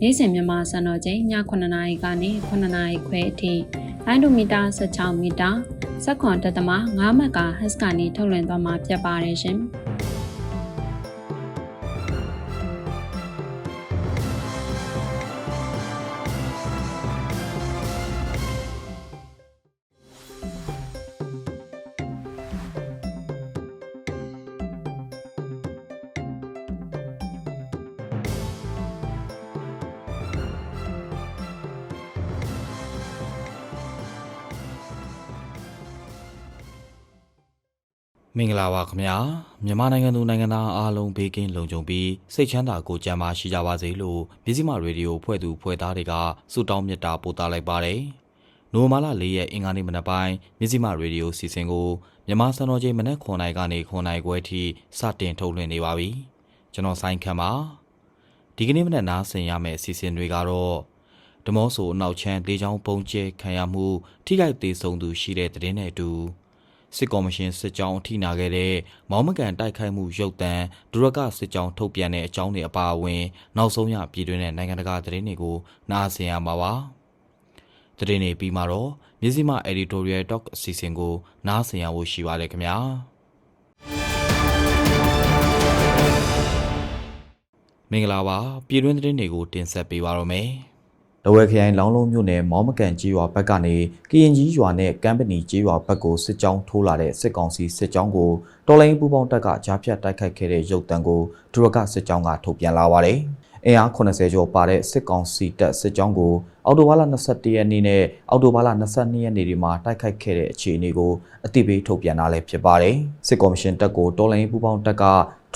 နေ့စဉ်မြန်မာစံတော်ချိန်ည9:00နာရီကနေ9:00နာရီခွဲအထိလိုင်းဒိုမီတာ16မီတာစက်ခွန်တက်သမ9မကဟက်စ်ကနေထုတ်လွှင့်သွားမှာဖြစ်ပါတယ်ရှင်။ မင်္ဂလာပါခင်ဗျာမြန်မာနိုင်ငံသူနိုင်ငံသားအားလုံးဘေးကင်းလုံခြုံပြီးစိတ်ချမ်းသာကိုကြံပါရှိကြပါစေလို့မြစည်းမရေဒီယိုဖွဲ့သူဖွဲ့သားတွေကဆုတောင်းမေတ္တာပို့သလိုက်ပါတယ်။နိုမာလာ၄ရက်အင်္ဂါနေ့မနက်ပိုင်းမြစည်းမရေဒီယိုစီစဉ်ကိုမြန်မာစံတော်ချိန်မနက်9:00နာရီကနေ9:00နာရီခွဲထိစတင်ထုတ်လွှင့်နေပါပြီ။ကျွန်တော်ဆိုင်ခမ်းပါဒီကနေ့မနက်နားဆင်ရမယ့်အစီအစဉ်တွေကတော့ဓမောဆိုအနောက်ချမ်းဒေချောင်းပုံကျဲခံရမှုထိခိုက်သေးဆုံးသူရှိတဲ့တဲ့င်းနဲ့အတူ စစ်ကော်မရှင်စစ်ကြောင်းအထိနာခဲ့တဲ့မောင်းမကန်တိုက်ခိုက်မှုရုပ်သံဒုရကစစ်ကြောင်းထုတ်ပြန်တဲ့အကြောင်းတွေအပါအဝင်နောက်ဆုံးရပြည်တွင်းနဲ့နိုင်ငံတကာသတင်းတွေကိုနားဆင်ရမှာပါသတင်းတွေပြီးမှာတော့မြစည်းမ editorial talk အစီအစဉ်ကိုနားဆင်ရဖို့ရှိပါတယ်ခင်ဗျာမင်္ဂလာပါပြည်တွင်းသတင်းတွေကိုတင်ဆက်ပေးပါရမယ် တဝဲခရိုင်လောင်းလုံးမြို့နယ်မောင်းမကန်ကြီးရွာဘက်ကနေကရင်ကြီးရွာနဲ့ကမ်းပနီကြီးရွာဘက်ကိုစစ်ကြောင်းထိုးလာတဲ့စစ်ကောင်စီစစ်ကြောင်းကိုတော်လိုင်းပူပေါင်းတပ်ကကြားဖြတ်တိုက်ခိုက်ခဲ့တဲ့ရုပ်တံကိုဒုရကစစ်ကြောင်းကထုတ်ပြန်လာပါတယ်။အင်အား80ကျော်ပါတဲ့စစ်ကောင်စီတပ်စစ်ကြောင်းကိုအော်တိုဘာလ21ရက်နေ့နဲ့အော်တိုဘာလ22ရက်နေ့တွေမှာတိုက်ခိုက်ခဲ့တဲ့အခြေအနေကိုအတိပေးထုတ်ပြန်လာလည်းဖြစ်ပါတယ်။စစ်ကော်မရှင်တပ်ကိုတော်လိုင်းပူပေါင်းတပ်က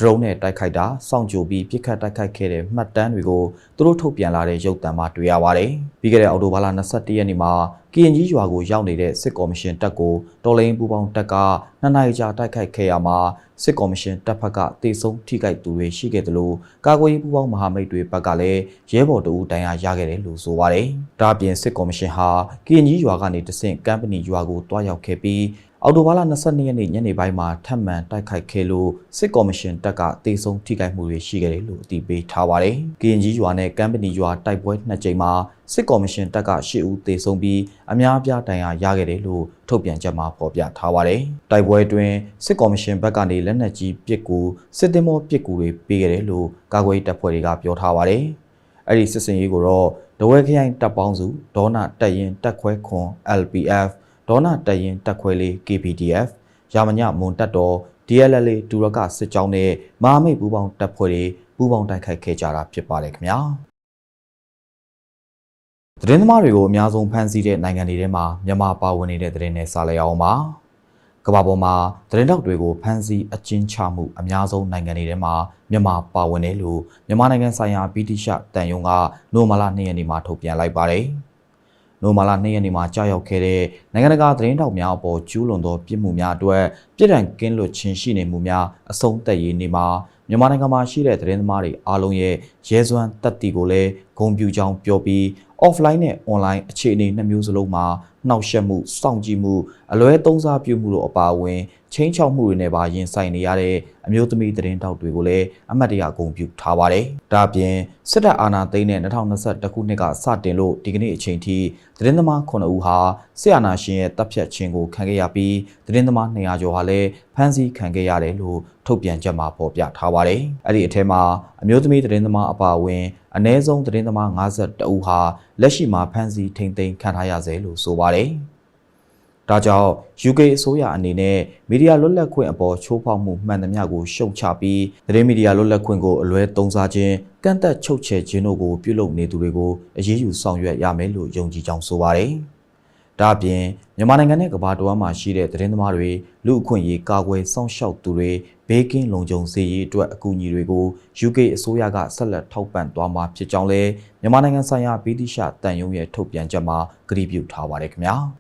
ဒရုန်းနဲ့တိုက်ခိုက်တာစောင့်ကြိုပြီးပြစ်ခတ်တိုက်ခိုက်ခဲ့တဲ့မှတ်တမ်းတွေကိုသူတို့ထုတ်ပြန်လာတဲ့ရုပ်သံမှာတွေ့ရပါတယ်။ပြီးခဲ့တဲ့အောက်တိုဘာလ22ရက်နေ့မှာကရင်ကြီးရွာကိုရောက်နေတဲ့စစ်ကော်မရှင်တပ်ကိုတော်လိုင်းပူပေါင်းတပ်ကနှစ်နာရီကြာတိုက်ခိုက်ခဲ့ရမှာစစ်ကော်မရှင်တပ်ဖက်ကတေဆုံးထိခိုက်သူတွေရှိခဲ့တယ်လို့ကာကွယ်ရေးပူပေါင်းမဟာမိတ်တွေဘက်ကလည်းရဲဘော်တအူတိုင်ရာရခဲ့တယ်လို့ဆိုပါတယ်။ဒါအပြင်စစ်ကော်မရှင်ဟာကရင်ကြီးရွာကနေတဆင့်ကမ်ပဏီရွာကိုတွားရောက်ခဲ့ပြီး အော်တိုဘာလ22ရက်နေ့ညနေပိုင်းမှာထပ်မံတိုက်ခိုက်ခဲ့လို့စစ်ကော်မရှင်တပ်ကတေဆုံးထိခိုက်မှုတွေရှိခဲ့တယ်လို့အတည်ပြုထားပါတယ်။ကရင်ကြီးရွာနဲ့ကမ်ပဏီရွာတိုက်ပွဲနှစ်ကြိမ်မှာစစ်ကော်မရှင်တပ်က8ဦးတေဆုံးပြီးအများအပြားတိုင်ရာရခဲ့တယ်လို့ထုတ်ပြန်ချက်မှာဖော်ပြထားပါတယ်။တိုက်ပွဲအတွင်းစစ်ကော်မရှင်ဘက်ကနေလက်နက်ကြီးပစ်ကူစစ်သည်မောပစ်ကူတွေပေးခဲ့တယ်လို့ကာကွယ်ရေးတပ်ဖွဲ့တွေကပြောထားပါတယ်။အဲ့ဒီစစ်စင်ရေးကိုတော့ဒဝဲခရိုင်တပ်ပေါင်းစုဒေါနာတက်ရင်တက်ခွဲခွန် LPF ဒေါနာတက်ရင်တက်ခွဲလေး KPDF ရာမညမွန်တက်တော် DLLA ဒူရကစစ်ကြောင်းနဲ့မဟာမိတ်ပူးပေါင်းတပ်ဖွဲ့တွေပူးပေါင်းတိုက်ခိုက်ခဲ့ကြတာဖြစ်ပါတယ်ခင်ဗျာသတင်းသမားတွေကိုအများဆုံးဖမ်းဆီးတဲ့နိုင်ငံတွေထဲမှာမြန်မာပါဝင်နေတဲ့သတင်းနဲ့စာလျောင်းပါကမ္ဘာပေါ်မှာသတင်းတောက်တွေကိုဖမ်းဆီးအကျဉ်းချမှုအများဆုံးနိုင်ငံတွေထဲမှာမြန်မာပါဝင်တယ်လို့မြန်မာနိုင်ငံဆိုင်ရာဗြိတိရှတန်ယုံကနိုမလာ2ရက်နေ့မှာထုတ်ပြန်လိုက်ပါတယ်။ နိုမလာ2ရက်နေ့မှာကြာရောက်ခဲ့တဲ့နိုင်ငံတကာသတင်းတောက်များအပေါ်ကျူးလွန်သောပြစ်မှုများအတွက်ပြည်ထောင်ကင်းလွတ်ခြင်းရှိနေမှုများအဆုံးသက်ရေးနေ့မှာမြန်မာနိုင်ငံမှာရှိတဲ့သတင်းသမားတွေအားလုံးရဲ့ရဲစွမ်းတက်တီကိုလည်းဂုဏ်ပြုကြောင်းပြောပြီး offline နဲ့ online အခြေအနေနှစ်မျိုးစလုံးမှာနှောက်ယှက်မှုစောင့်ကြည့်မှုအလွဲသုံးစားပြုမှုတို့အပါအဝင် ချင်းချောက်မှုတွေနဲ့ပါရင်ဆိုင်နေရတဲ့အမျိုးသမီးသတင်းတောက်တွေကိုလည်းအမတ်တရဂုဏ်ပြုထားပါတယ်။ဒါ့အပြင်စစ်တပ်အာဏာသိမ်းတဲ့2021ခုနှစ်ကစတင်လို့ဒီကနေ့အချိန်ထိသတင်းသမား9ဦးဟာစစ်အာဏာရှင်ရဲ့တပ်ဖြတ်ခြင်းကိုခံခဲ့ရပြီးသတင်းသမား200ကျော်ဟာလည်းဖမ်းဆီးခံခဲ့ရတယ်လို့ထုတ်ပြန်ချက်မှာဖော်ပြထားပါတယ်။အဲ့ဒီအထက်မှာအမျိုးသမီးသတင်းသမားအပါအဝင်အ ਨੇ ဆုံးသတင်းသမား52ဦးဟာလက်ရှိမှာဖမ်းဆီးထိန်သိမ်းခံထားရဆဲလို့ဆိုပါတယ်။ ဒါကြောင့် UK အစိုးရအနေနဲ့မီဒီယာလွတ်လပ်ခွင့်အပေါ်ချိုးဖောက်မှုမှန်သမျှကိုရှုံချပြီးသတင်းမီဒီယာလွတ်လပ်ခွင့်ကိုအလွဲသုံးစားခြင်းကန့်သက်ချုပ်ချယ်ခြင်းတို့ကိုပြုလုပ်နေသူတွေကိုအရေးယူဆောင်ရွက်ရမယ်လို့ယုံကြည်ကြောင်းဆိုပါတယ်။ဒါ့အပြင်မြန်မာနိုင်ငံနဲ့ကမ္ဘာတော်မှာရှိတဲ့သတင်းသမားတွေလူအခွင့်အရေးကာကွယ်စောင့်ရှောက်သူတွေဘေးကင်းလုံခြုံစေရေးအတွက်အကူအညီတွေကို UK အစိုးရကဆက်လက်ထောက်ပံ့သွားမှာဖြစ်ကြောင်းလည်းမြန်မာနိုင်ငံဆိုင်ရာဗြိတိရှတန်ယုံရဲ့ထုတ်ပြန်ချက်မှာကြေညာပြုထားပါတယ်ခင်ဗျာ။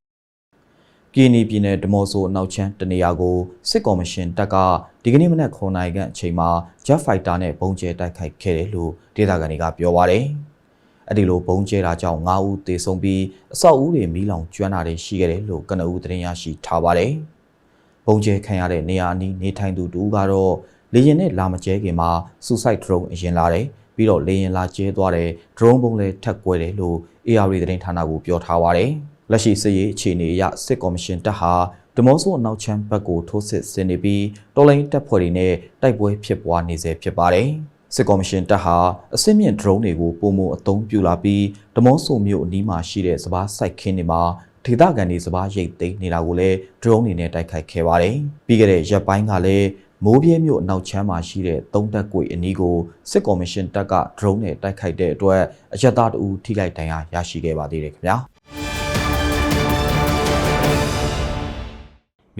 ကီနီပြည်နယ်ဒမော့ဆိုအနောက်ချမ်းတနေရာကိုစစ်ကော်မရှင်တပ်ကဒီကနေ့မနက်9နာရီခန့်အချိန်မှာ Jet Fighter နဲ့ပုံကျဲတိုက်ခိုက်ခဲ့တယ်လို့ဒေသခံတွေကပြောပါတယ်။အဲ့ဒီလိုပုံကျဲတာကြောင့်9ဦးသေဆုံးပြီးအဆောက်အဦတွေမီးလောင်ကျွမ်းတာတွေရှိခဲ့တယ်လို့ကနဦးသတင်းရရှိထားပါတယ်။ပုံကျဲခံရတဲ့နေရာအနီးနေထိုင်သူတူကတော့လေရင်နဲ့လာမကျဲခင်မှာ suicide drone အရင်လာတယ်ပြီးတော့လေရင်လာကျဲသွားတယ် drone ပုံလည်းထက်ကွဲတယ်လို့ AR သတင်းဌာနကပြောထားပါတယ်။ လက်ရှိစစ်ရေးအခြေအနေအရစစ်ကော်မရှင်တပ်ဟာဒမော့ဆိုအနောက်ချမ်းဘက်ကိုထိုးစစ်ဆင်နေပြီးတော်လိုင်းတပ်ဖွဲ့တွေနဲ့တိုက်ပွဲဖြစ်ပွားနေဆဲဖြစ်ပါတယ်။စစ်ကော်မရှင်တပ်ဟာအစစ်မြင့် drone တွေကိုပုံမအသုံးပြုလာပြီးဒမော့ဆိုမြို့အနီးမှာရှိတဲ့စပားစိုက်ခင်းတွေမှာဒေသခံတွေစပားရိတ်သိမ်းနေတာကိုလည်း drone တွေနဲ့တိုက်ခိုက်ခဲ့ပါတယ်။ပြီးခဲ့တဲ့ရက်ပိုင်းကလည်းမိုးပြဲမြို့အနောက်ချမ်းမှာရှိတဲ့သုံးတက်ကွေအနီးကိုစစ်ကော်မရှင်တပ်က drone နဲ့တိုက်ခိုက်တဲ့အတွက်အရက်သားတအူထိခိုက်ဒဏ်ရာရရှိခဲ့ပါသေးတယ်ခင်ဗျာ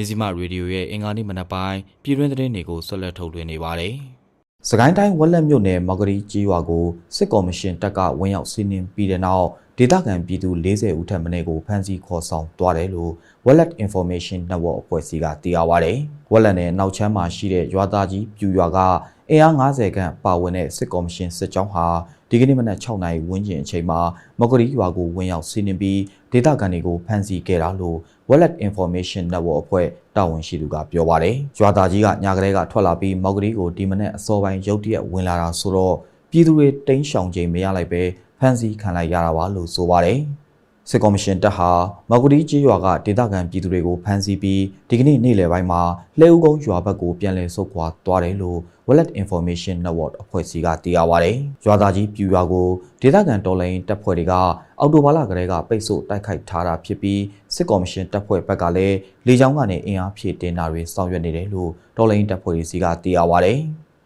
မြစီမရေဒီယိုရဲ့အင်္ဂါနေ့မနက်ပိုင်းပြည်တွင်းသတင်းတွေကိုဆက်လက်ထုတ်လွှင့်နေပါတယ်။စကိုင်းတိုင်းဝက်လက်မြို့နယ်မော်ဂရီကြီးရွာကိုစစ်ကော်မရှင်တပ်ကဝင်ရောက်စီးနင်းပြီးတဲ့နောက်ဒေသခံပြည်သူ40ဦးထက်မနည်းကိုဖမ်းဆီးခေါ်ဆောင်သွားတယ်လို့ Wallet Information Network အဖွဲ့အစည်းကသိရပါဗျ။ Wallet နဲ့နောက်ချမ်းမှာရှိတဲ့ရွာသားကြီးပြူရွာကအင်အား90ခန့်ပါဝင်တဲ့စစ်ကော်မရှင်စစ်ကြောင်းဟာ ဒီကနေ့မနက်6နာရီဝန်းကျင်အချိန်မှာမော်ဂရီရွာကိုဝင်ရောက်စီးနင်းပြီးဒေသခံတွေကိုဖမ်းဆီးခဲ့တာလို့ Wallet Information Network အဖွဲ့တာဝန်ရှိသူကပြောပါတယ်။ရွာသားကြီးကညာကလေးကထွက်လာပြီးမော်ဂရီကိုဒီမနက်အစောပိုင်းရုတ်တရက်ဝင်လာတာဆိုတော့ပြည်သူတွေတိမ်းရှောင်ချိန်မရလိုက်ပဲဖမ်းဆီးခံလိုက်ရတာပါလို့ဆိုပါတယ်။စစ်ကော်မရှင်တပ်ဟာမော်ဂရီကြီးရွာကဒေသခံပြည်သူတွေကိုဖမ်းဆီးပြီးဒီကနေ့နေ့လယ်ပိုင်းမှာလှဲဦးကုန်းရွာဘက်ကိုပြန်လည်ဆုတ်ခွာသွားတယ်လို့ Wallet Information Network အဖွဲ့အစည်းကသိရပါတယ်။ရွာသားကြီးပြူရွာကိုဒေသခံတော်လိုင်းတပ်ဖွဲ့တွေကအော်တိုဘာလကလေးကပိတ်ဆို့တိုက်ခိုက်ထားတာဖြစ်ပြီးစစ်ကော်မရှင်တပ်ဖွဲ့ဘက်ကလည်းလေကြောင်းကနေအင်အားဖြည့်တင်တာတွေဆောင်ရွက်နေတယ်လို့တော်လိုင်းတပ်ဖွဲ့တွေစီကသိရပါတယ်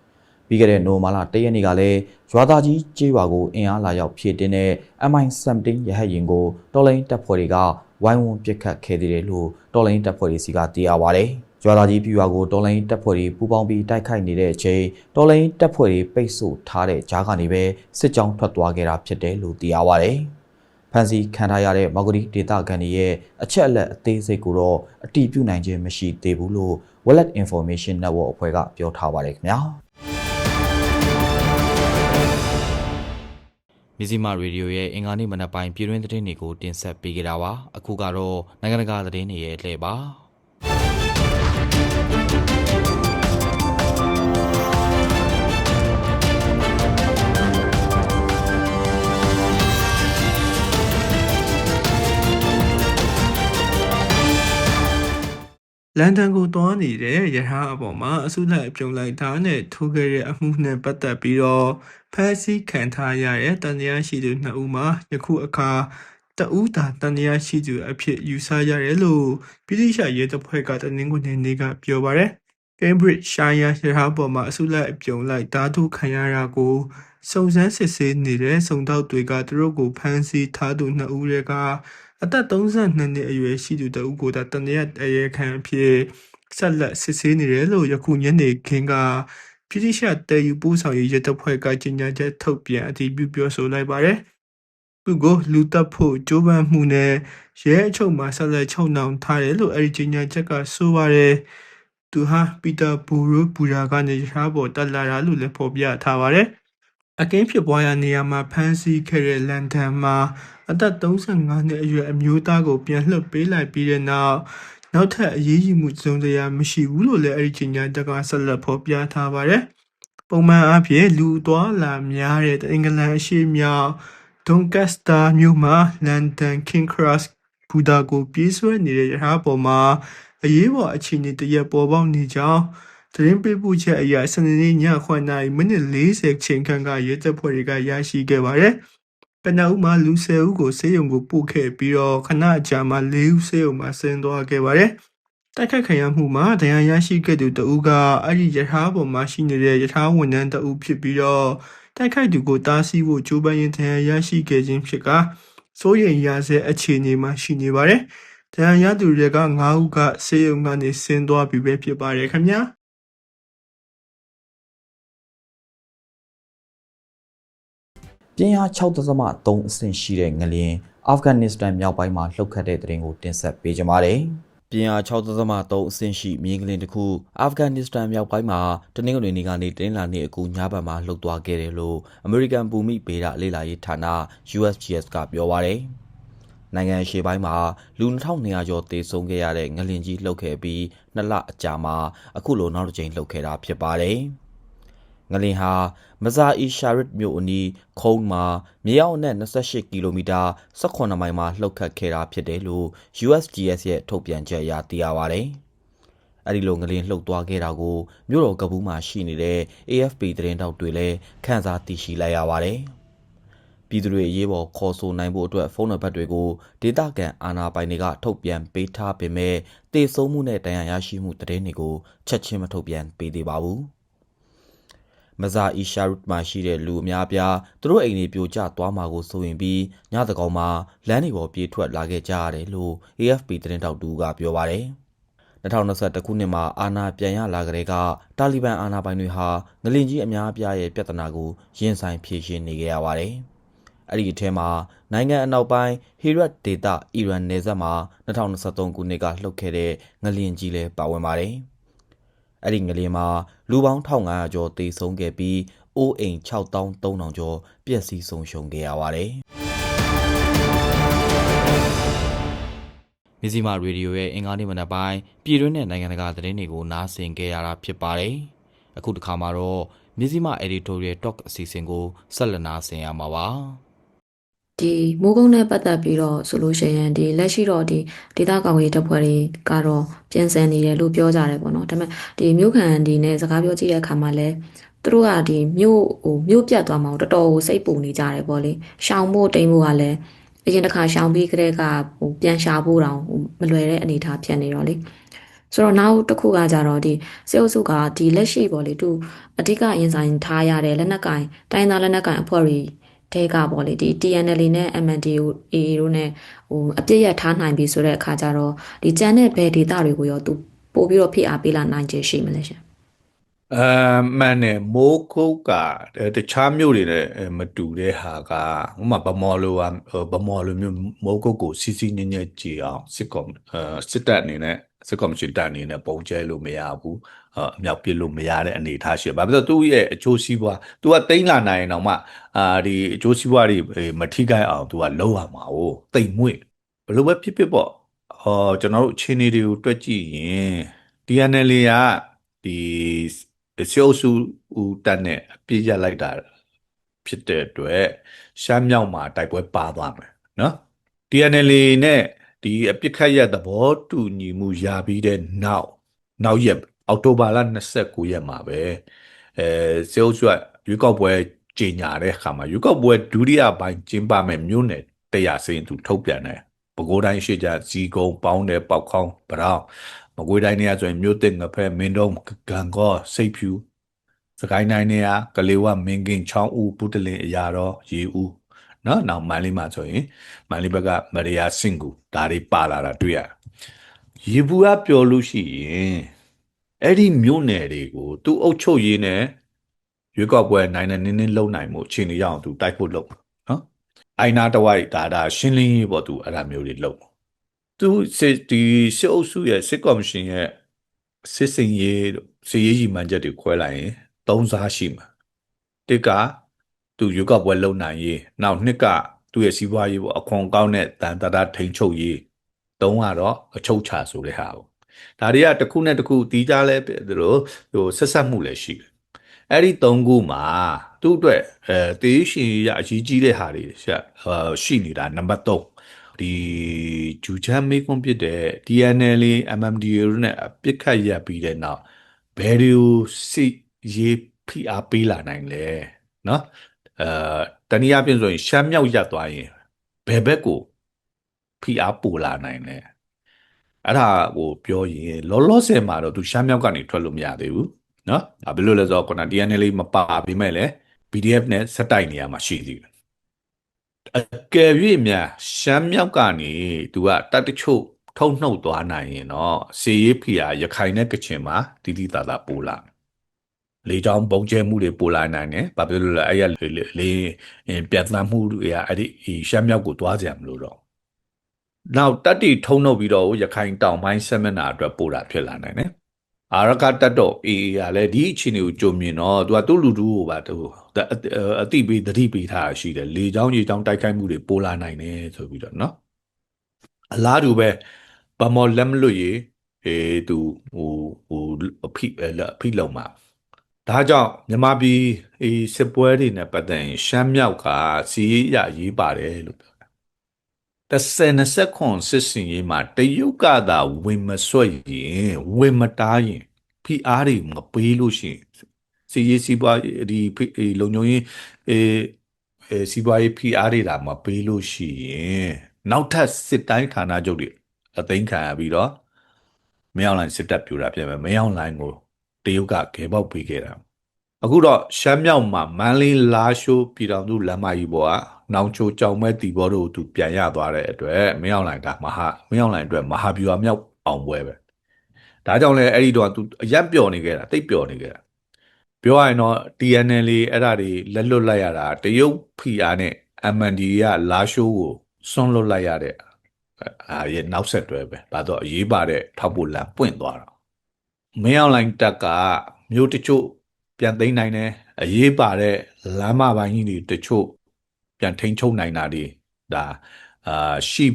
။ပြီးခဲ့တဲ့နိုဝင်ဘာလ၁ရက်နေ့ကလည်းရွာသားကြီးကျေးရွာကိုအင်အားလာရောက်ဖြည့်တင်းတဲ့ MI-17 ရဟတ်ယာဉ်ကိုတော်လိုင်းတပ်ဖွဲ့တွေကဝိုင်းဝန်းပစ်ခတ်ခဲ့သေးတယ်လို့တော်လိုင်းတပ်ဖွဲ့တွေစီကသိရပါတယ်။ ရွာသားကြီးပြူရွာကိုတော်လိုင်းတပ်ဖွဲ့တွေပူးပေါင်းပြီးတိုက်ခိုက်နေတဲ့အချိန်တော်လိုင်းတပ်ဖွဲ့တွေပိတ်ဆို့ထားတဲ့ကြားကနေပဲစစ်ကြောင်းထွက်သွားခဲ့တာဖြစ်တယ်လို့သိရပါတယ်။ဖန်စီခံထားရတဲ့မော်ဂရီဒေတာကန်ရဲ့အချက်အလက်အသေးစိတ်ကိုတော့အတည်ပြုနိုင်ခြင်းမရှိသေးဘူးလို့ Wallet Information Network အဖွဲ့ကပြောထားပါတယ်ခင်ဗျာ။မြစီမရေဒီယိုရဲ့အင်္ဂါနေ့မနက်ပိုင်းပြည်တွင်းသတင်းတွေကိုတင်ဆက်ပေးကြတာပါအခုကတော့နိုင်ငံတကာသတင်းတွေရဲ့အလှည့်ပါ လန်ဒန်ကိုတွားနေတဲ့ရဟန်းအပေါ်မှာအစုလိုက်အပြုံလိုက်ဓာတ်နဲ့ထိုးခဲ့တဲ့အမှုနဲ့ပတ်သက်ပြီးတော့ဖမ်းဆီးခံထားရတဲ့တန်တရားရှိသူနှစ်ဦးမှာယခုအခါ တဦးသာတန်တရားရှိသူအဖြစ်ယူဆရတယ်လို့ပြည်ထောင်စုရဲတပ်ဖွဲ့ကတနင်္ဂနွေနေ့ကပြောပါရယ် Cambridge Shire ရဟန်းပေါ်မှာအစုလိုက်အပြုံလိုက်ဓာတ်ထုတ်ခံရတာကိုစုံစမ်းစစ်ဆေးနေတဲ့စုံတောက်တွေကသူတို့ကိုဖမ်းဆီးထားသူနှစ်ဦးတွေကအသက်32နှစ်အရွယ်ရှိသူတဦးကိုဒါတနက်အရေခံအဖြစ်ဆက်လက်စစ်ဆေးနေတယ်လို့ယခုညနေခင်းကပြည်တိရှတဲယူပူးဆောင်ရေးရတပ်ဖွဲ့ကကြေညာချက်ထုတ်ပြန်အတည်ပြုပြောဆိုလိုက်ပါတယ်။ သူကိုလူတပ်ဖို့ကြိုးပမ်းမှုနဲ့ရဲအချုပ်မှာဆက်လက်ချုပ်နှောင်ထားတယ်လို့အဲဒီကြေညာချက်ကဆိုပါတယ်။သူဟာပီတာဘူရိုဘူရာကနေရှားပေါ်တက်လာတာလို့လည်းဖော်ပြထားပါတယ်။အကင်းဖြစ်ပွားရာနေရာမှာဖမ်းဆီးခဲ့တဲ့လန်ဒန်မှာအသက်35နှစ်အရွယ်အမျိုးသားကိုပြန်လွှတ်ပေးလိုက်ပြီးတဲ့နောက်နောက်ထပ်အရေးယူမှုစုံစရာမရှိဘူးလို့လည်းအဲ့ဒီချိန်ညာတက်ကဆက်လက်ဖော်ပြထားပါတယ်။ပုံမှန်အားဖြင့်လူသွားလာများတဲ့အင်္ဂလန်အရှေ့မြောက် ဒွန်ကက်စတာမြို့မှာလန်ဒန်ကင်းခရက်စ်ဘူဒါကိုပြေးဆွဲနေတဲ့ရထားပေါ်မှာအရေးပေါ်အခြေအနေတရက်ပေါ်ပေါက်နေကြောင်းသတင်းပေးပို့ချက်အရစနေနေ့ည9:40မိနစ်40ချိန်ခန့်ကရဲတပ်ဖွဲ့တွေကရရှိခဲ့ပါတယ်။ကနအူးမှာလူ10ဦးကိုဆေးရုံကိုပို့ခဲ့ပြီးတော့ခဏကြာမှ4ဦးဆေးရုံမှာဆင်းသွားခဲ့ပါတယ်။တိုက်ခိုက်ခံရမှုမှာဒဏ်ရာရရှိခဲ့သူတဦးကအဲ့ဒီရထားပေါ်မှာရှိနေတဲ့ရထားဝန်ထမ်းတဦးဖြစ်ပြီးတော့ တိုက်ခိုက်သူကိုတားဆီးဖို့ကြိုးပမ်းရင်းဒဏ်ရာရရှိခဲ့ခြင်းဖြစ်ကစိုးရိမ်ရဆဲအခြေအနေမှာရှိနေပါတယ်။ဒဏ်ရာရသူတွေက9ဦးကဆေးရုံကနေဆင်းသွားပြီပဲဖြစ်ပါတယ်ခင်ဗျာ။ပြင်းအား6.3အဆင့်ရှိတဲ့ငလျင်အာဖဂန်နစ္စတန်မြောက်ပိုင်းမှာလှုပ်ခတ်တဲ့တဲ့ရင်ကိုတင်ဆက်ပေးကြပါမယ် ပြင်းအား6.3အဆင့်ရှိမြင်းကလင်းတစ်ခုအာဖဂန်နစ္စတန်မြောက်ပိုင်းမှာတနင်္ဂနွေနေ့ကနေတင်းလာနေ့အကူညဘက်မှာလှုပ်သွားခဲ့တယ်လို့အမေရိကန်ဘူမိဗေဒလေ့လာရေးဌာန USGS ကပြောပါရယ်နိုင်ငံရှေ့ပိုင်းမှာလူ2200ကျော်သေဆုံးခဲ့ရတဲ့ငလင်ကြီးလှုပ်ခဲ့ပြီးနှစ်လအကြာမှာအခုလိုနောက်တစ်ကြိမ်လှုပ်ခဲ့တာဖြစ်ပါတယ်။ ငလင်ဟာမဇာအီရှာရစ်မြို့အနီးခုံးမှာမြေအောက်နဲ့28ကီလိုမီတာ18မိုင်မှာလှုပ်ခတ်ခဲ့တာဖြစ်တယ်လို့ USGS ရဲ့ထုတ်ပြန်ချက်အရသိရပါတယ်။အဲဒီလိုငလင်လှုပ်သွားခဲ့တာကိုမြို့တော်ကပူးမှာရှိနေတဲ့ AFP သတင်းတောက်တွေလည်းခန်းစားသိရှိလိုက်ရပါတယ်။ပြည်သူတွေအရေးပေါ်ခေါ်ဆိုနိုင်ဖို့အတွက်ဖုန်းနံပါတ်တွေကိုဒေတာကန်အာနာပိုင်တွေကထုတ်ပြန်ပေးထားပေမဲ့တေဆုံးမှုနဲ့တရားရရှိမှုသတင်းတွေကိုချက်ချင်းမထုတ်ပြန်ပေးသေးပါဘူး။ မဇာအီရှာရတ်မှာရှိတဲ့လူအများအပြားသူတို့အိမ်တွေပြိုကျသွားမှာကိုစိုးရင်ပြီးညသကောင်မှာလမ်းတွေပေါ်ပြေးထွက်လာခဲ့ကြရတယ်လို့ AFP သတင်းတောက်တူကပြောပါတယ်။2021ခုနှစ်မှာအာဏာပြန်ရလာကြတဲ့ကတာလီဘန်အာဏာပိုင်တွေဟာငလင်ကြီးအများအပြားရဲ့ပြဿနာကိုရင်ဆိုင်ဖြေရှင်းနေကြရပါတယ်။အဲ့ဒီအထဲမှာနိုင်ငံအနောက်ပိုင်းဟီရတ်ဒေတာအီရန်နယ်စပ်မှာ2023ခုနှစ်ကလှုပ်ခဲ့တဲ့ငလျင်ကြီးလည်းပါဝင်ပါတယ်။ အဲ့ဒီငလျင်မှာလူပေါင်း1500ကျော်သေဆုံးခဲ့ပြီးအိုးအိမ်6300ကျော်ပျက်စီးဆုံးရှုံးခဲ့ရပါတယ်။မြစီမာရေဒီယိုရဲ့အင်္ဂါနေ့မနက်ပိုင်းပြည်တွင်းနဲ့နိုင်ငံတကာသတင်းတွေကိုနားဆင်ကြရတာဖြစ်ပါတယ်။အခုတစ်ခါမှာတော့မြစီမာ editorial talk အစီအစဉ်ကိုဆက်လက်နားဆင်ရမှာပါ။ ဒီမိုးကုတ်နဲ့ပတ်သက်ပြီးတော့ဆိုလို့ရှိရင်ဒီလက်ရှိတော့ဒီဒေသကောင်ရေးတပ်ဖွဲ့တွေကတော့ပြင်ဆင်နေတယ်လို့ပြောကြတယ်ပေါ့နော်ဒါပေမဲ့ဒီမြို့ခံဒီနဲ့စကားပြောကြည့်တဲ့အခါမှာလဲသူတို့ကဒီမြို့ဟိုမြို့ပြတ်သွားမှာကိုတော်တော်ကိုစိတ်ပူနေကြတယ်ပေါ့လေရှောင်ဖို့တိမ်ဖို့ကလည်းအရင်တစ်ခါရှောင်ပြီးကတည်းကဟိုပြန်ရှာဖို့တောင်ဟိုမလွယ်တဲ့အနေအထားဖြစ်နေတော့လေဆိုတော့နောက်တစ်ခုကကြတော့ဒီစေအုပ်စုကဒီလက်ရှိပေါ့လေသူအဓိကရင်ဆိုင်ထားရတဲ့လက်နက်ကင်တိုင်းသားလက်နက်ကင်အဖွဲ့တွေ တဲကပေါ့လေဒီ TNL နဲ့ MNDO AA တို့နဲ့ဟိုအပြစ်ရထားနိုင်ပြီဆိုတဲ့အခါကျတော့ဒီကြံတဲ့ဘယ်ဒေတာတွေကိုရောသူပို့ပြီးတော့ဖိအားပေးလာနိုင်ခြင်းရှိမလဲရှင်အဲမှန်တယ်မိုးကုတ်ကအဲတခြားမြို့တွေနဲ့အဲမတူတဲ့ဟာကဥပမာဗမော်လိုဟာဗမော်လိုမျိုးမိုးကုတ်ကိုစီစီညံ့ညံ့ကြည်အောင်စစ်ကောအဲစစ်တပ်အနေနဲ့ စစ်ကော်မရှင်တပ်အနေနဲ့ပုံကျဲလို့မရဘူးအအမြောက်ပစ်လို့မရတဲ့အနေအထားရှိတယ်။ဘာဖြစ်လို့သူ့ရဲ့အကျိုးစီးပွား तू ကတိမ့်လာနိုင်ရင်တော့မှအာဒီအကျိုးစီးပွားတွေအေးမထိခိုက်အောင် तू ကလုံးရမှာ哦တိမ်မွေ့ဘယ်လိုပဲဖြစ်ဖြစ်ပေါ့ဟောကျွန်တော်တို့အခြေအနေတွေကိုတွက်ကြည့်ရင် DNL ကဒီစေအုပ်စုဦးတက်နဲ့အပြစ်ရလိုက်တာဖြစ်တဲ့အတွက်ရှမ်းမြောက်မှာတိုက်ပွဲပါသွားမယ်နော် DNL နဲ့ ဒီအပြစ်ခတ်ရသဘောတူညီမှုရပြီးတဲ့နောက်နောက်ရက်အောက်တိုဘာလ29ရက်မှာပဲအဲစေအုပ်စုကရွေးကောက်ပွဲကြေညာတဲ့အခါမှာရွေးကောက်ပွဲဒုတိယပိုင်းကျင်းပမဲ့မြို့နယ်တရားစင်းသူထုတ်ပြန်တယ်ပဲခူးတိုင်းရှိကြဇီကုံပေါင်းတယ်ပေါက်ခေါင်းပရောင်းမကွေးတိုင်းနေရာဆိုရင်မြို့တင်ငဖက်မင်းတုံးဂံကောစိတ်ဖြူစကိုင်းတိုင်းနေရာကလေးဝမင်းကင်းချောင်းဦးပုတလင်အရာတော်ရေဦး နော်နောက်မန္တလေးမှာဆိုရင်မန္တလေးဘက်ကမရိယာစင်ကူဒါတွေပါလာတာတွေ့ရတယ်ရေဘူးကပြောလို့ရှိရင်အဲ့ဒီမြို့နယ်တွေကိုသူ့အုပ်ချုပ်ရေးနဲ့ရွေးကောက်ပွဲနိုင်နေနင်းနင်းလုံနိုင်မှုအခြေအနေရအောင်သူတိုက်ဖို့လုပ်နော်အိုင်နာတဝိုက်ဒါဒါရှင်းလင်းရေးပေါ့သူအဲ့ဒါမျိုးတွေလုပ်သူစစ်ဒီစစ်အုပ်စုရဲ့စစ်ကော်မရှင်ရဲ့စစ်စင်ရေးတို့စစ်ရေးကြီးမှန်ချက်တွေခွဲလိုက်ရင်သုံးစားရှိမှာတစ်က သူရွေးကောက်ပွဲလုပ်နိုင်ရေးနောက်နှစ်ကသူ့ရဲ့စီးပွားရေးပေါ့အခွန်ကောက်တဲ့တန်တတာထိန်ချုပ်ရေးသုံးကတော့အချုပ်ချဆိုတဲ့ဟာပေါ့ဒါတွေကတစ်ခုနဲ့တစ်ခုတီးကြလဲသူတို့ဟိုဆက်ဆက်မှုလည်းရှိတယ်အဲ့ဒီသုံးခုမှာသူ့အတွက်အဲတေးရှင်ရအရေးကြီးတဲ့ဟာတွေရှိနေတာနံပါတ်3ဒီဂျူချမ်းမေးခွန်းပြစ်တဲ့ DNL MMDA တို့နဲ့ပြစ်ခတ်ရပြီးတဲ့နောက်ဘယ်လိုစိရေးဖိအားပေးလာနိုင်လဲနော် အဲတနည်းအားဖြင့်ဆိုရင်ရှမ်းမြောက်ရပ်သွားရင်ဘယ်ဘက်ကိုဖိအားပိုလာနိုင်လဲအဲ့ဒါကိုပြောရင်လောလောဆယ်မှာတော့သူရှမ်းမြောက်ကနေထွက်လို့မရသေးဘူးเนาะဒါဘယ်လိုလဲဆိုတော့ခုန DNL မပါပေမဲ့လည်း PDF နဲ့စက်တိုက်နေရမှာရှိသေးတယ်အကယ်၍များရှမ်းမြောက်ကနေသူကတတ်တချို့ထုံနှုတ်သွားနိုင်ရင်တော့စေရေးဖိအားရခိုင်နဲ့ကချင်မှာတိတိတသာပို့လာ လေကြောင်းပုံကျဲမှုတွေပို့လာနိုင်တယ်။ဘာဖြစ်လို့လဲအဲ့ရလေလေပြတ်သန်းမှုတွေကအဲ့ဒီရှမ်းမြောက်ကိုသွားကြမလို့တော့ နောက်တက်တီထုံနှုတ်ပြီးတော့ရခိုင်တောင်ပိုင်းဆက်မျက်နှာအတွက်ပို့တာဖြစ်လာနိုင်တယ်အာရကတက်တော့ AA ကလည်းဒီအခြေအနေကိုကြုံမြင်တော့သူကသူ့လူတူကိုပါသူအတိပေးတတိပေးထားတာရှိတယ်လေချောင်းကြီးချောင်းတိုက်ခိုက်မှုတွေပိုလာနိုင်တယ်ဆိုပြီးတော့เนาะအလားတူပဲဗမော်လက်မလွတ်ရေအေးသူဟိုဟိုအဖိအဖိလုံမှာ ဒါကြောင့်မြန်မာပြည်အေးစစ်ပွဲတွေနဲ့ပတ်သက်ရင်ရှမ်းမြောက်ကစီးရရေးပါတယ်လို့ပြောတာ30 20ခွန်စစ်စင်ရေးမှာတရုတ်ကသာဝင်မဆွတ်ရင်ဝင်မတားရင်ဖိအားတွေမပေးလို့ရှိရင်စီးရေးစီးပွားဒီဖိလုံညုံရေးအေးအဲစီးပွားရေးဖိအားတွေဒါမပေးလို့ရှိရင်နောက်ထပ်စစ်တိုင်းဌာနချုပ်တွေအသိမ်းခံရပြီးတော့မင်းအောင်လိုင်းစစ်တပ်ပြူတာပြင်မယ်မင်းအောင်လိုင်းကို တရုတ်ကခေပေါက်ပေးခဲ့တာအခုတော့ရှမ်းမြောက်မှာမန်းလေးလာရှိုးပြည်တော်သူလမ်းမကြီးပေါ်ကနောင်ချိုကြောင်မဲတီဘောတို့သူပြန်ရသွားတဲ့အတွက်မင်းအောင်လိုင်းကမဟာမင်းအောင်လိုင်းအတွက်မဟာဗျူဟာမြောက်အောင်ပွဲပဲဒါကြောင့်လဲအဲ့ဒီတော့သူအရက်ပျော်နေခဲ့တာတိတ်ပျော်နေခဲ့တာပြောရရင်တော့ TNL အဲ့ဒါတွေလက်လွတ်လိုက်ရတာတရုတ်ဖီအားနဲ့ MND ကလာရှိုးကိုစွန့်လွတ်လိုက်ရတဲ့အာရဲ့နောက်ဆက်တွဲပဲဒါတော့အရေးပါတဲ့ထောက်ပို့လမ်းပွင့်သွားတာ မင်းအောင်လိုင်းတက်ကမျိုးတချို့ပြန်သိမ်းနိုင်တယ်အရေးပါတဲ့လမ်းမပိုင်းကြီးတွေတချို့ပြန်ထိန်းချုပ်နိုင်တာတွေဒါအာရှိ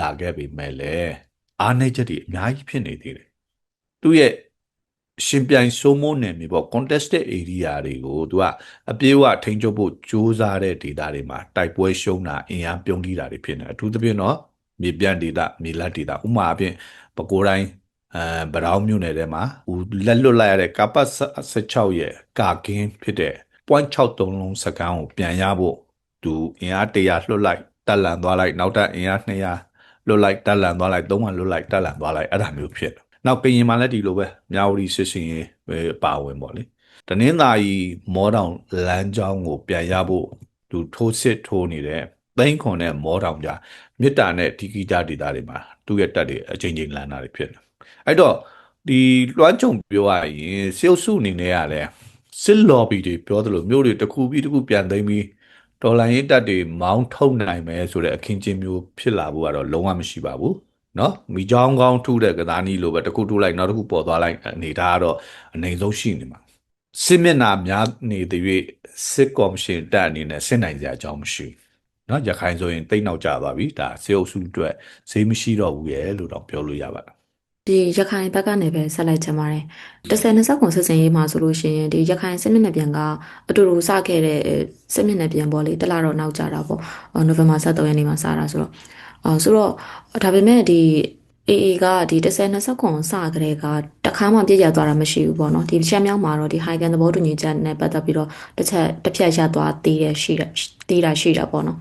လာခဲ့ပြီမဲ့လေအားနေချက်တွေအများကြီးဖြစ်နေသေးတယ်သူ့ရဲ့ရှင်ပြိုင်စိုးမိုးနယ်မြေပေါ့ contested area တွေကိုသူကအပြေးအဝထိန်းချုပ်ဖို့ကြိုးစားတဲ့ဒေသတွေမှာတိုက်ပွဲရှုံးတာအင်အားပြုံးတိတာတွေဖြစ်နေအထူးသဖြင့်တော့မြေပြန့်ဒေသမြေလက်ဒေသဥမာအပြင်ပဲခူးတိုင်း အဲဗရောင်းမြို့နယ်ထဲမှာဟိုလက်လွတ်လိုက်ရတဲ့ကပတ်16ရဲ့ကာကင်းဖြစ်တဲ့ .63 လုံးစကန်ကိုပြန်ရဖို့သူအင်အား100လွတ်လိုက်တက်လန်သွားလိုက်နောက်ထပ်အင်အား200လွတ်လိုက်တက်လန်သွားလိုက်300လွတ်လိုက်တက်လန်သွားလိုက်အဲ့ဒါမျိုးဖြစ်တယ်နောက်ကရင်မှာလည်းဒီလိုပဲမြဝတီစစ်စင်ရေးပဲပါဝင်ပေါ့လေတနင်္သာရီမောတောင်လမ်းကြောင်းကိုပြန်ရဖို့သူထိုးစစ်ထိုးနေတဲ့သိန်းခွန်နဲ့မောတောင်ကြားမြစ်တာနဲ့ဒီကီတာဒေတာတွေမှာသူ့ရဲ့တက်တွေအချိန်ချင်းလန်တာတွေဖြစ်တယ် အဲ့တော့ဒီလွှမ်းကြုံပြောရရင်စေုပ်စုအနေနဲ့ကလည်းစစ်လော်ဘီတွေပြောသလိုမျိုးတွေတစ်ခုပြီးတစ်ခုပြန်သိမ်းပြီးဒေါ်လာရင်းတက်တွေမောင်းထုတ်နိုင်မယ်ဆိုတဲ့အခင်းချင်းမျိုးဖြစ်လာဖို့ကတော့လုံးဝမရှိပါဘူးနော်မိချောင်းကောင်းထုတဲ့ကစားနည်းလိုပဲတစ်ခုထုလိုက်နောက်တစ်ခုပေါ်သွားလိုက်အနေဒါကတော့အနေဆုံးရှိနေမှာစစ်မျက်နှာများနေတဲ့၍စစ်ကော်မရှင်တက်အနေနဲ့စစ်နိုင်ကြအကြောင်းမရှိဘူးနော်ရခိုင်ဆိုရင်တိတ်နောက်ကျသွားပြီဒါစေအုပ်စုအတွက်ဈေးမရှိတော့ဘူးရဲ့လို့တော့ပြောလို့ရပါတယ် ဒီရခိုင်ဘက်ကနေပဲဆက်လိုက်ချင်ပါတယ်30 20ခွန်ဆက်စင်ရေးမှာဆိုလို့ရှိရင်ဒီရခိုင်စစ်မျက်နှာပြန်ကအတူတူစခဲ့တဲ့စစ်မျက်နှာပြန်ပေါ့လေတလားတော့နောက်ကြတာပေါ့နိုဝင်ဘာ23ရက်နေ့မှာစတာဆိုတော့အော်ဆိုတော့ဒါပေမဲ့ဒီ AA ကဒီ30 20ခွန်စကြတဲ့ကတခါမှပြည့်ရသွားတာမရှိဘူးပေါ့နော်ဒီရှမ်းမြောက်မှာတော့ဒီ high can သဘောတူညီချက်နဲ့ပတ်သက်ပြီးတော့တစ်ချက်တစ်ဖြတ်ရသွားသေးတယ်ရှိတယ်သေးတာရှိတာပေါ့နော်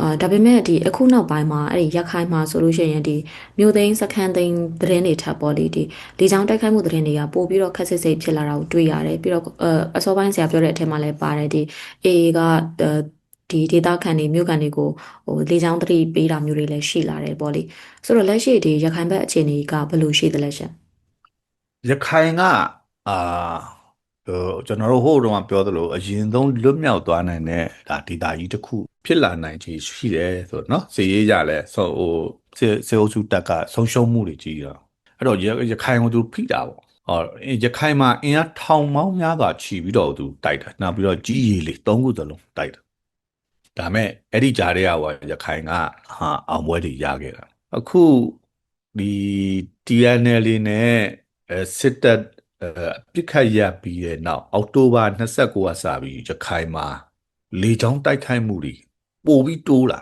အာဒါပေမဲ့ဒီအခုနောက်ပိုင်းမှာအဲ့ဒီရခိုင်မှာဆိုလို့ရှိရင်ဒီမြို့သိမ်းစခန်းသိမ်းသတင်းတွေထပ်ပေါ်လေဒီလေချောင်းတိုက်ခိုက်မှုသတင်းတွေကပို့ပြီးတော့ခက်စစ်စိတ်ဖြစ်လာတာကိုတွေ့ရတယ်ပြီးတော့အအစောပိုင်းဆရာပြောတဲ့အထက်မှာလည်းပါတယ်ဒီ AA ကဒီဒေတာခန်တွေမြို့ကန်တွေကိုဟိုလေချောင်းတတိပေးတာမျိုးတွေလည်းရှိလာတယ်ပေါ့လေဆိုတော့လက်ရှိဒီရခိုင်ဘက်အခြေအနေကဘယ်လိုရှိသလဲရှင်ရခိုင်ကအာ ဟိုကျွန်တော်တို့ဟိုတုန်းကပြောသလိုအရင်ဆုံးလွတ်မြောက်သွားနိုင်တဲ့ဒါဒေတာကြီးတစ်ခုဖြစ်လာနိုင်ခြင်းရှိတယ်ဆိုတော့နော်စေရေးကြလဲဆိုဟိုစေအိုစုတက်ကဆုံးရှုံးမှုတွေကြီးတော့အဲ့တော့ရခိုင်ကိုသူဖိတာပေါ့ဟောရခိုင်မှာအင်အားထောင်ပေါင်းများစွာချီပြီးတော့သူတိုက်တာနောက်ပြီးတော့ကြီးရည်လေးသုံးခုသလုံးတိုက်တာဒါမဲ့အဲ့ဒီကြားတွေကဟောရခိုင်ကဟာအောင်ပွဲတွေရခဲ့တာအခုဒီ TNL နဲ့စစ်တပ် အဲပြစ်ခတ်ရပြီးတဲ့နောက်အောက်တိုဘာ29ကစပြီးရခိုင်မှာလေကြောင်းတိုက်ခိုက်မှုတွေပိုပြီးတိုးလာ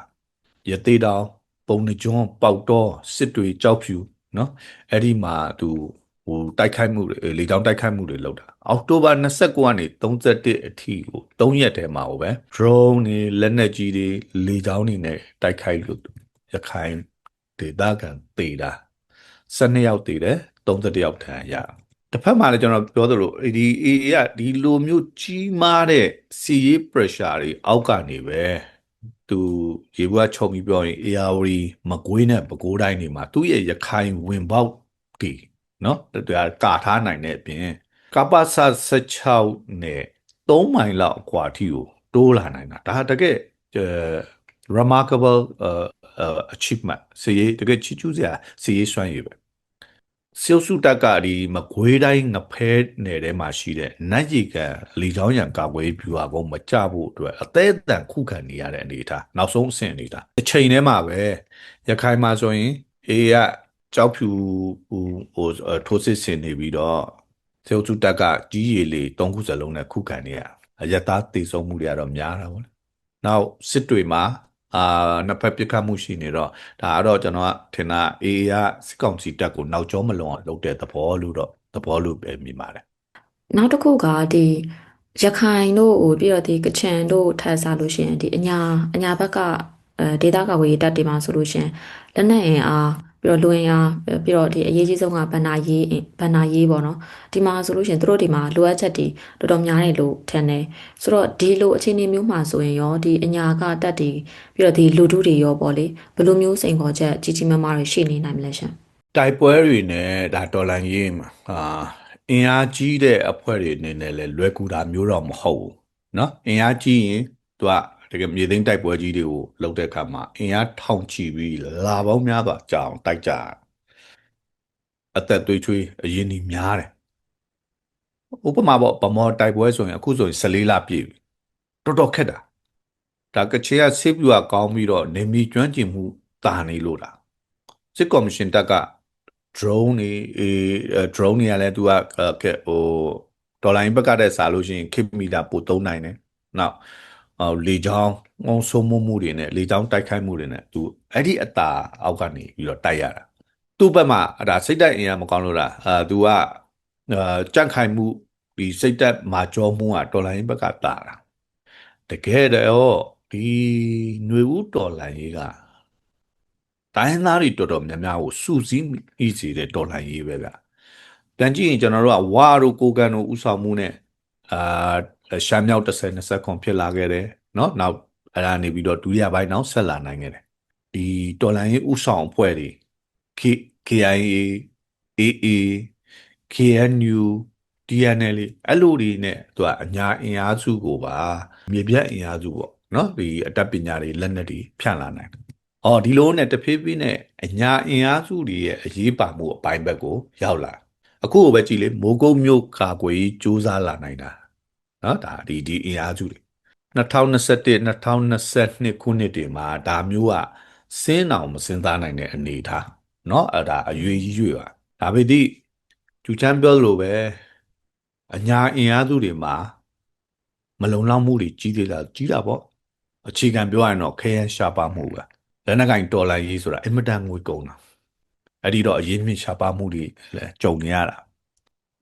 ရသေးတောင်ပုံနှကျွန်းပေါက်တော့စစ်တွေကြောက်ဖြူเนาะအဲ့ဒီမှာသူဟိုတိုက်ခိုက်မှုတွေလေကြောင်းတိုက်ခိုက်မှုတွေလုပ်တာအောက်တိုဘာ29ကနေ31အထိကို3ရက်တည်းမှာဟိုပဲ drone တွေလက်နက်ကြီးတွေလေကြောင်းတွေနဲ့တိုက်ခိုက်လို့ရခိုင်ဒေသခံတေတာ12ယောက်တေတယ်31ယောက်ထံရ တစ်ဖက်မှာလည်းကျွန်တော်ပြောသလိုဒီ AA ကဒီလိုမျိုးကြီးမားတဲ့စီရေး pressure တွေအောက်ကနေပဲသူရေဘူးကချုံပြီးပြောရင် ARD မကွေးနဲ့ပဲခူးတိုင်းတွေမှာသူ့ရဲ့ရခိုင်ဝင်ပေါက်တီနော်တူကာထားနိုင်တဲ့အပြင်ကပ္ပစ16နဲ့3မိုင်လောက်အကွာအထိကိုတိုးလာနိုင်တာဒါတကယ် remarkable အဲ achievement စီရေးတကယ်ချီကျူးစရာစီရေးစွမ်းရည်ပဲ စေစုတက်ကဒီမကွေးတိုင်းငဖဲနယ်ထဲမှာရှိတဲ့နတ်ကြီးကလီချောင်းရံကာကွယ်ပြူဟာကုန်းမကြဖို့အတွက်အသေးအတန်ခုခံနေရတဲ့အနေအထားနောက်ဆုံးအဆင့်အနေအထားအချိန်ထဲမှာပဲရခိုင်မှာဆိုရင်အေးရကြောက်ဖြူဟိုဟိုထိုးစစ်ဆင်နေပြီးတော့စေစုတက်ကကြီးရည်လေးသုံးခုစလုံးနဲ့ခုခံနေရရတာတည်ဆုံးမှုတွေကတော့များတာပေါ့လေနောက်စစ်တွေမှာ အာနှစ်ဖက်ပြစ်ခတ်မှုရှိနေတော့ဒါကတော့ကျွန်တော်ကထင်တာအေးရစစ်ကောင်စီတပ်ကိုနောက်ကျောမလွန်အောင်လုပ်တဲ့သဘောလို့တော့သဘောလို့ပဲမြင်ပါတယ်နောက်တစ်ခုကဒီရခိုင်တို့ဟိုပြီးတော့ဒီကချင်တို့ထပ်စားလို့ရှိရင်ဒီအညာအညာဘက်ကအဲဒေတာကာဝေးတပ်တွေမှာဆိုလို့ရှိရင်လက်နက်အင်အား ပြီးတော့လူအင်အားပြီးတော့ဒီအရေးကြီးဆုံးကဗန္နာရေးဗန္နာရေးပေါ့နော်ဒီမှာဆိုလို့ရှိရင်တို့ဒီမှာလိုအပ်ချက်တွေတော်တော်များတယ်လို့ထင်တယ်ဆိုတော့ဒီလိုအခြေအနေမျိုးမှာဆိုရင်ရောဒီအညာကတပ်တွေပြီးတော့ဒီလူထုတွေရောပေါ့လေဘယ်လိုမျိုးစိန်ခေါ်ချက်ကြီးကြီးမားမားတွေရှိနေနိုင်မလဲရှင် တိုက်ပွဲတွေနဲ့ဒါတော်လန်ရေးမှာအာအင်အားကြီးတဲ့အဖွဲ့တွေအနေနဲ့လည်းလွယ်ကူတာမျိုးတော့မဟုတ်ဘူးเนาะအင်အားကြီးရင်သူက တကယ်မြေသိမ်းတိုက်ပွဲကြီးတွေကိုလုပ်တဲ့အခါမှာအင်အားထောင်ချီပြီးလာပေါင်းများစွာကြာအောင်တိုက်ကြရတယ်အသက်သွေးချွေးအရင်ကြီးများတယ်ဥပမာပေါ့ဗမော်တိုက်ပွဲဆိုရင်အခုဆိုရင်14လပြည့်ပြီတော်တော်ခက်တာဒါကချေကဆေးပြူကကောင်းပြီးတော့နေမီကျွမ်းကျင်မှုတာနေလို့လားစစ်ကော်မရှင်တပ်က drone တွေအဲ drone တွေကလည်းသူကကဲဟိုဒေါ်လာရင်းဘက်ကတည်းကစားလို့ရှိရင်ခေမီတာပိုသုံးနိုင်တယ်။နောက်ဟို လေချောင်းငုံဆိုးမှုမှုတွေနဲ့လေချောင်းတိုက်ခိုက်မှုတွေနဲ့သူအဲ့ဒီအတာအောက်ကနေပြီးတော့တိုက်ရတာ။သူ့ဘက်မှာဒါစိတ်တိုက်အင်အားမကောင်းလို့လားအာသူကအာကြန့်ခိုင်မှုဒီစိတ်တက်မာကြောမှုကဒေါ်လာရင်းဘက်ကတာတာ။တကယ်တော့ဒီຫນွေဦးဒေါ်လာရေးကတိုင်းရင်းသားတွေတော်တော်များများကိုစုစည်းမိစေတဲ့တော်လှန်ရေးပဲဗျ။ပြန်ကြည့်ရင်ကျွန်တော်တို့ကဝါတို့ကိုကန်တို့ဥဆောင်မှုနဲ့အာ ရှမ်းမြောက်30 20ခွန်ဖြစ်လာခဲ့တယ်เนาะနောက်အဲ့ဒါနေပြီးတော့ဒုတိယပိုင်းနောက်ဆက်လာနိုင်ခဲ့တယ်။ဒီတော်လှန်ရေးဥဆောင်အဖွဲ့တွေ K KIA AA KNU DNL အဲ့လိုတွေနဲ့သူကအညာအင်အားစုကိုပါမြေပြတ်အင်အားစုပေါ့เนาะဒီအတတ်ပညာတွေလက်နက်တွေဖြန့်လာနိုင်တယ် ။အော်ဒီလိုနဲ့တဖြည်းဖြည်းနဲ့အညာအင်အားစုတွေရဲ့အရေးပါမှုအပိုင်းဘက်ကိုရောက်လာ။အခုကိုပဲကြည့်လေမိုးကုတ်မြို့ကာကွယ်စူးစမ်းလာနိုင်တာ။ နော်ဒါဒီဒီအင်အားစုတွေ2021 2022ခုနှစ်တွေမှာဒါမျိုးကစင်းအောင်မစင်းသားနိုင်တဲ့အနေအထား။နော်အဲ့ဒါအရွေကြီးရွေပါ။ဒါပေမဲ့ကျူချမ်းပြောလို့ပဲအညာအင်အားစုတွေမှာမလုံလောက်မှုတွေကြီးသေးတာကြီးတာပေါ့။အခြေခံပြောရရင်တော့ခဲယမ်းရှားပါမှုပဲ။လက်နက်ကင်တော်လိုင်းရေးဆိုတာအင်မတန်ငွေကုန်တာအဲ့ဒီတော့အရင်မြင့်ရှားပါမှုတွေလည်းကြုံနေရတာ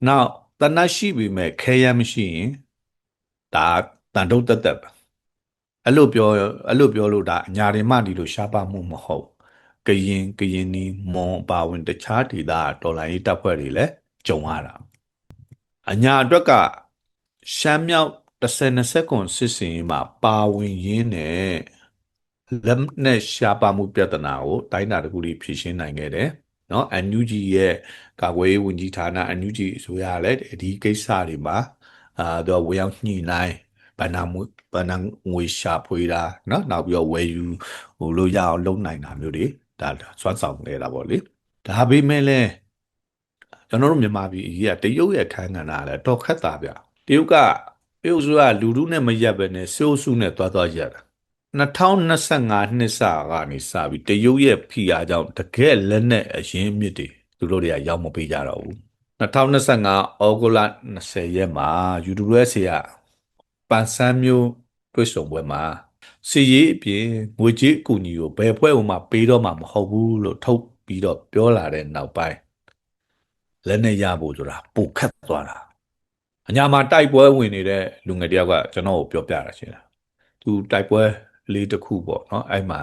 နောက်တနတ်ရှိပြီမဲ့ခဲရမ်းမရှိရင် ဒါတန်တုတ်တက်တက်ပဲအဲ့လိုပြောအဲ့လိုပြောလို့ဒါအညာတွေမှဒီလိုရှားပါမှုမဟုတ်ကရင်ကရင်နီမွန်ပါဝင်တခြားဒေသဒေါ်လာရေးတပ်ဖွဲ့တွေလည်းကြုံရတာအညာအတွက်ကရှမ်းမြောက်10 20ကွန်စစ်စင်မှာပါဝင်ရင်းနဲ့လက်နဲ့ရှားပါမှုပြဿနာကိုတိုင်းတာတကူလေးဖြေရှင်းနိုင်ခဲ့တယ်နော် NUG ရဲ့ကာကွယ်ရေးဝန်ကြီးဌာန NUG အစိုးရလည်းဒီကိစ္စတွေမှာ အာတော့ဝေရောက်ညှိနှိုင်းဗန္နာမှုဗန္နာငွေရှာဖွေတာเนาะနောက်ပြီးတော့ဝယ်ယူဟိုလို့ရအောင်လုပ်နိုင်တာမျိုးတွေဒါစွမ်းဆောင်နေတာပေါ့လေဒါပေမဲ့လည်းကျွန်တော်တို့မြန်မာပြည်ကြီးကတရုတ်ရဲ့ခန်းကဏ္ဍကလည်းတော်ခက်တာဗျတရုတ်ကတရုတ်ဆိုကလူထုနဲ့မရက်ပဲနဲ့စိုးစုနဲ့တွားတွားရက်တာ 2025နှစ်စကနေစပြီးတရုတ်ရဲ့ဖိအားကြောင့်တကယ်လက်နဲ့အရင်အမြစ်တွေသူတို့တွေကရောက်မပေးကြတော့ဘူး 2025ဩဂုတ်လ20ရက်မှာ UWS ကပန်ဆန်းမျိုးတွေ့ဆုံပွဲမှာစီရေးအပြင်ငွေကြေးအကူအညီကိုဘယ်ဖွဲ့မှပေးတော့မှာမဟုတ်ဘူးလို့ထုတ်ပြီးတော့ပြောလာတဲ့နောက်ပိုင်းလက်နဲ့ရဖို့ဆိုတာပိုခက်သွားတာအညာမှာတိုက်ပွဲဝင်နေတဲ့လူငယ်တယောက်ကကျွန်တော်ကိုပြောပြတာရှင်းလားသူတိုက်ပွဲလေးတစ်ခုပေါ့နော်အဲ့မှာ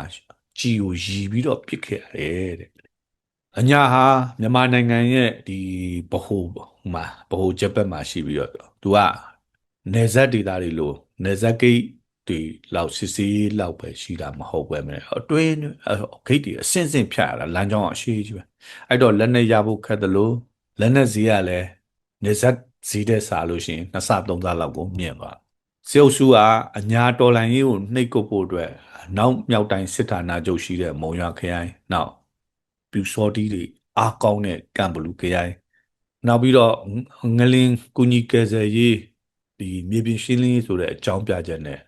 ကြီးကိုရီပြီးတော့ပစ်ခဲ့ရတယ်တဲ့ အညာဟာမြန်မာနိုင်ငံရဲ့ဒီဗဟိုပေါ့ဟိုမှာဗဟိုဂျပန်မှာရှိပြီးတော့သူကနေဇက်ဒေတာတွေလို့နေဇက်ဂိတ်တွေလောက်စစ်စေးလောက်ပဲရှိတာမဟုတ်ပဲမဲ့အတွင်းဂိတ်တွေအစင်းစင်းဖြတ်ရတာလမ်းကြောင်းအရှိကြီးပဲအဲ့တော့လက်နဲ့ရဖို့ခက်တယ်လို့လက်နဲ့ဈေးကလည်းနေဇက်ဈေးတဲ့စားလို့ရှိရင်နှစ်ဆသုံးဆလောက်ကိုမြင့်သွားစေအုပ်စုကအညာတော်လိုင်းရေးကိုနှိပ်ကုတ်ဖို့အတွက်နောက်မြောက်တိုင်းစစ်ဌာနချုပ်ရှိတဲ့မုံရွာခရိုင်နောက် ပြူစောတီးတွေအားကောင်းတဲ့ကံဘလူခရိုင်နောက်ပြီးတော့ငလင်ကုညီကယ်ဆယ်ရေးဒီမြေပြင်ရှင်းလင်းရေးဆိုတဲ့အကြောင်းပြချက်နဲ့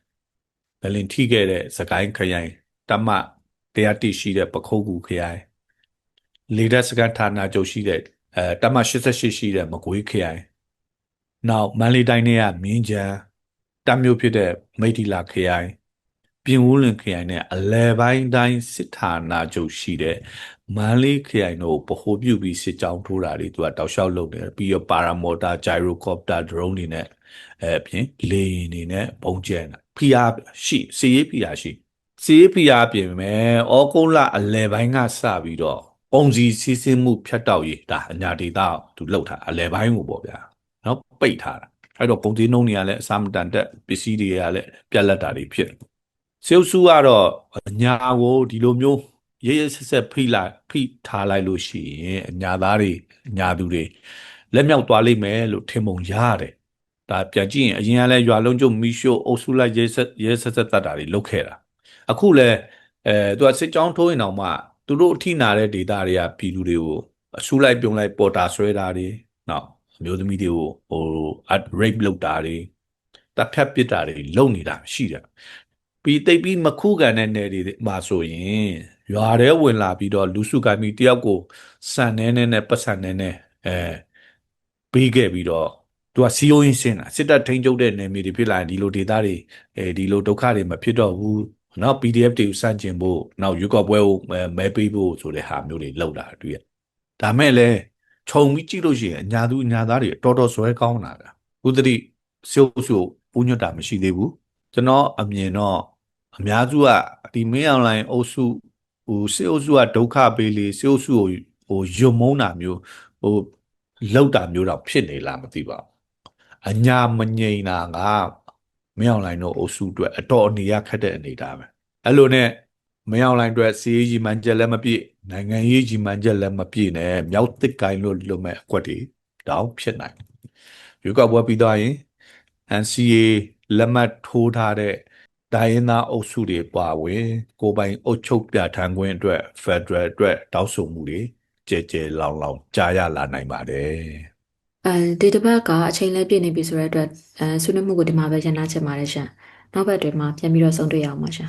ငလင်ထိခဲ့တဲ့စကိုင်းခရိုင်တမတရားတိရှိတဲ့ပခုတ်ကူခရိုင်လေတပ်စကန်ဌာနချုပ်ရှိတဲ့အဲတမ88ရှိတဲ့မကွေးခရိုင်နောက်မန္တလေးတိုင်းရဲ့မြင်းချံတမျိုးဖြစ်တဲ့မိထီလာခရိုင် ပြင်ဦးလွင်ခရိုင်နဲ့အလဲပိုင်းတိုင်းစစ်ဌာနချုပ်ရှိတဲ့မန္တလေးခရိုင်တို့ဗဟိုပြုပြီးစစ်ကြောင်းထိုးတာတွေသူကတောက်လျှောက်လုပ်နေတယ်ပြီးတော့ပါရာမော်တာဂျိုင်ရိုကော်ပတာဒရုန်းတွေနဲ့အဲအပြင်လေယာဉ်တွေနဲ့ပုံကျဲတာဖိအားရှိစီရေးဖိအားရှိစီရေးဖိအားပြင်မဲ့ဩကုန်းလအလဲပိုင်းကစပြီးတော့ပုံစီစီးဆင်းမှုဖြတ်တောက်ရေးဒါအညာဒေတာသူလှုပ်တာအလဲပိုင်းကိုပေါ့ဗျာနော်ပိတ်ထားတာအဲ့တော့ပုံစံနှုံးတွေကလည်းအစာမတန်တက်ပစ္စည်းတွေကလည်းပြက်လက်တာတွေဖြစ်တယ် စေုပ်စုကတော့အညာကိုဒီလိုမျိုးရဲရဲဆက်ဆက်ဖိလိုက်ဖိထားလိုက်လို့ရှိရင်အညာသားတွေအညာသူတွေလက်မြောက်သွားလိမ့်မယ်လို့ထင်ပုံရတယ်ဒါပြန်ကြည့်ရင်အရင်ကလည်းရွာလုံးကျုပ်မီရှို့အုပ်စုလိုက်ရဲဆက်ရဲဆက်ဆက်တတ်တာတွေလုပ်ခဲ့တာအခုလည်းအဲသူကစစ်ကြောင်းထိုးရင်တော့မှသူတို့အထိနာတဲ့ဒေတာတွေကပြည်သူတွေကိုအစုလိုက်ပြုံလိုက်ပေါ်တာဆွဲတာတွေနော်အမျိုးသမီးတွေကိုဟို at rape လုပ်တာတွေတပ်ဖြတ်ပစ်တာတွေလုပ်နေတာရှိတယ် ပြီးတိတ်ပြီးမခုခံတဲ့နယ်တွေမှာဆိုရင်ရွာထဲဝင်လာပြီးတော့လူစုကမီတယောက်ကိုစံနေနေနဲ့ပတ်စံနေနေအဲပေးခဲ့ပြီးတော့သူကစီယိုရင်းစင်တာစစ်တပ်ထိန်းချုပ်တဲ့နယ်မြေတွေဖြစ်လာရင်ဒီလိုဒေသတွေအဲဒီလိုဒုက္ခတွေမဖြစ်တော့ဘူးနော် PDF တွေကိုစန့်ကျင်ဖို့နောက်ရွေးကောက်ပွဲကိုမဲပေးဖို့ဆိုတဲ့ဟာမျိုးတွေလောက်တာတွေ့ရဒါမဲ့လည်းခြုံပြီးကြည့်လို့ရှိရင်အညာသူအညာသားတွေတော်တော်ဇွဲကောင်းလာတာဥဒတိစုပ်စုပူညွတ်တာမရှိသေးဘူး ကျွန်တော်အမြင်တော့အများစုကဒီမင်းအွန်လိုင်းအုပ်စုဟိုစေအုပ်စုကဒုက္ခပေးလေစေအုပ်စုကိုဟိုယုံမုန်းတာမျိုးဟိုလောက်တာမျိုးတော့ဖြစ်နေလားမသိပါဘူးအညာမငြိမ်တာကမင်းအွန်လိုင်းတို့အုပ်စုအတွက်အတော်အနေရခက်တဲ့အနေဒါပဲအဲ့လိုနဲ့မင်းအွန်လိုင်းအတွက်စီးရေးကြီးမှန်ချက်လည်းမပြည့်နိုင်ငံရေးကြီးမှန်ချက်လည်းမပြည့်နဲ့မြောက်တစ်ကိုင်းလို့လွတ်မဲ့အကွက်တွေတောင်းဖြစ်နိုင်ရွေးကောက်ပွဲပြီးသွားရင် NCA လက်မှတ်ထိုးထားတဲ့ဒိုင်းသားအုပ်စုတွေပါဝင် ကိုပိုင်အုပ်ချုပ်ပြဋ္ဌာန်းခွင့်အတွက် Federal အတွက်တောင်းဆိုမှုတွေကြဲကြဲလောင်လောင်ကြားရလာနိုင်ပါတယ်အဲဒီတစ်ပတ်ကအချိန်လဲပြည့်နေပြီဆိုတဲ့အတွက်အဲဆွေးနွေးမှုကိုဒီမှာပဲရန်နာချင်ပါတယ်ရှင်နောက်ဘက်တွေမှာပြန်ပြီးတော့ဆုံတွေ့ရအောင်ပါရှင်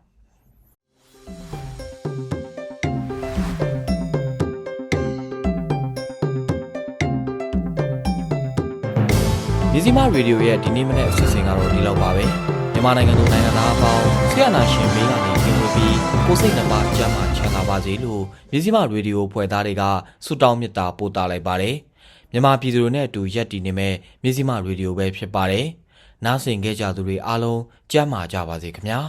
မြစည်းမရေဒီယိုရဲ့ဒီနေ့မနေ့အစီအစဉ်ကတော့ဒီလောက်ပါပဲမြန်မာနိုင်ငံသူနိုင်ငံသားအပေါင်းဆရာနာရှင်မေးကနေပြင်ဝေပြီးကိုယ်စိတ်နှပါကြမ်းမှချမ်းသာပါစေလို့မြစည်းမရေဒီယိုဖွဲ့သားတွေကဆုတောင်းမေတ္တာပို့သလိုက်ပါတယ်မြန်မာပြည်သူတွေနဲ့အတူရက်တည်နေမဲ့မြစည်းမရေဒီယိုပဲဖြစ်ပါတယ်နားဆင်ခဲ့ကြသူတွေအားလုံးကြမ်းမာကြပါစေခင်ဗျာ